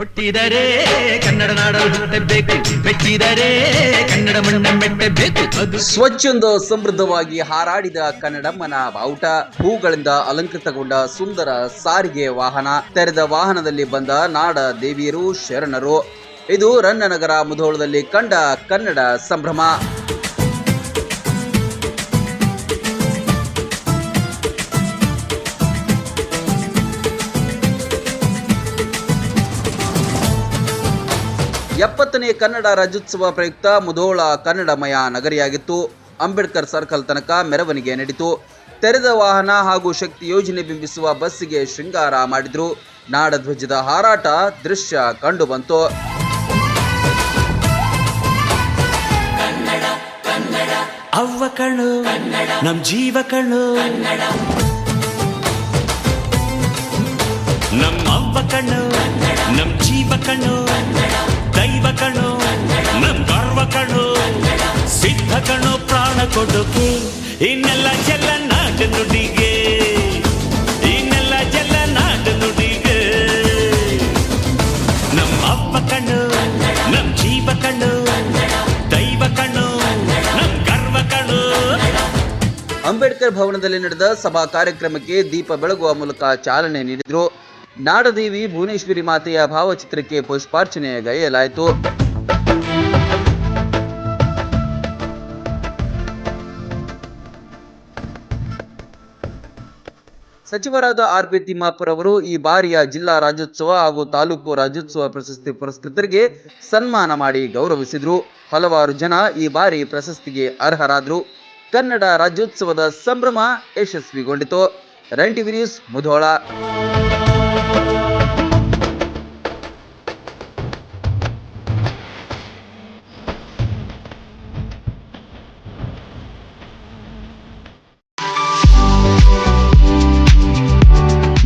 ಹುಟ್ಟಿದರೆ ಕನ್ನಡ ನಾಡಲು ಹುಟ್ಟಬೇಕು. ಮೆಚ್ಚಿದರೆ ಕನ್ನಡ ಮಣ್ಣ ಮೆಟ್ಟಬೇಕು ಅದು ಸ್ವಚ್ಛಂದ ಸಮೃದ್ಧವಾಗಿ ಹಾರಾಡಿದ ಕನ್ನಡಮ್ಮನ ಬಾವುಟ. ಹೂಗಳಿಂದ ಅಲಂಕೃತಗೊಂಡ ಸುಂದರ ಸಾರಿಗೆ ವಾಹನ. ತೆರೆದ ವಾಹನದಲ್ಲಿ ಬಂದ ನಾಡ ದೇವಿಯರು ಶರಣರು. ಇದು ರನ್ನನಗರ ಮುಧೋಳದಲ್ಲಿ ಕಂಡ ಕನ್ನಡ ಸಂಭ್ರಮ. ಎಪ್ಪತ್ತನೇ ಕನ್ನಡ ರಾಜ್ಯೋತ್ಸವ ಪ್ರಯುಕ್ತ ಮುಧೋಳ ಕನ್ನಡಮಯ ನಗರಿಯಾಗಿತ್ತು. ಅಂಬೇಡ್ಕರ್ ಸರ್ಕಲ್ ತನಕ ಮೆರವಣಿಗೆ ನಡೆಯಿತು ತೆರೆದ ವಾಹನ ಹಾಗೂ ಶಕ್ತಿ ಯೋಜನೆ ಬಿಂಬಿಸುವ ಬಸ್ಸಿಗೆ ಶೃಂಗಾರ ಮಾಡಿದ್ರು. ನಾಡಧ್ವಜದ ಹಾರಾಟ ದೃಶ್ಯ ಕಂಡುಬಂತು. ಅವ್ವ ಕಣ್ಣು, ನಮ್ ಜೀವ ಕಣ್ಣು. ನಮ್ಮ ಅವ್ವ ಕಣ್ಣು, ನಮ್ ಜೀವ ಕಣ್ಣು, ದೈವ ಕಣ್ಣು ನಮ್ಮ ಗರ್ವ ಕಣ್ಣು, ಸಿದ್ಧ ಕಣ್ಣು, ಪ್ರಾಣ ಕೊಡೋಕೆ ಇನ್ನೆಲ್ಲ ಎಲ್ಲ ನಾಟ ನುಡಿಗೆ. ಇನ್ನೆಲ್ಲ ಎಲ್ಲ ನಾಟ ನುಡಿಗೆ. ನಮ್ಮ ಅವ್ವ ಕಣ್ಣು, ನಮ್ ಜೀವ ಕಣ್ಣು, ದೈವ ಕಣ್ಣು, ನಮ್ ಗರ್ವ ಕಣ್ಣು. ಅಂಬೇಡ್ಕರ್ ಭವನದಲ್ಲಿ ನಡೆದ ಸಭಾ ಕಾರ್ಯಕ್ರಮಕ್ಕೆ ದೀಪ ಬೆಳಗುವ ಮೂಲಕ ಚಾಲನೆ ನೀಡಿದರು. ನಾಡದೇವಿ ಭುವನೇಶ್ವರಿ ಮಾತೆಯ ಭಾವಚಿತ್ರಕ್ಕೆ ಪುಷ್ಪಾರ್ಚನೆ ಗೈಯಲಾಯಿತು ಸಚಿವರಾದ ಆರ್ ಪಿ ತಿಮ್ಮಾಪುರ್ ಅವರು ಈ ಬಾರಿಯ ಜಿಲ್ಲಾ ರಾಜ್ಯೋತ್ಸವ ಹಾಗೂ ತಾಲೂಕು ರಾಜ್ಯೋತ್ಸವ ಪ್ರಶಸ್ತಿ ಪುರಸ್ಕೃತರಿಗೆ ಸನ್ಮಾನ ಮಾಡಿ ಗೌರವಿಸಿದ್ರು. ಹಲವಾರು ಜನ ಈ ಬಾರಿ ಪ್ರಶಸ್ತಿಗೆ ಅರ್ಹರಾದರು. ಕನ್ನಡ ರಾಜ್ಯೋತ್ಸವದ ಸಂಭ್ರಮ ಯಶಸ್ವಿಗೊಂಡಿತು. Run news Mudhol.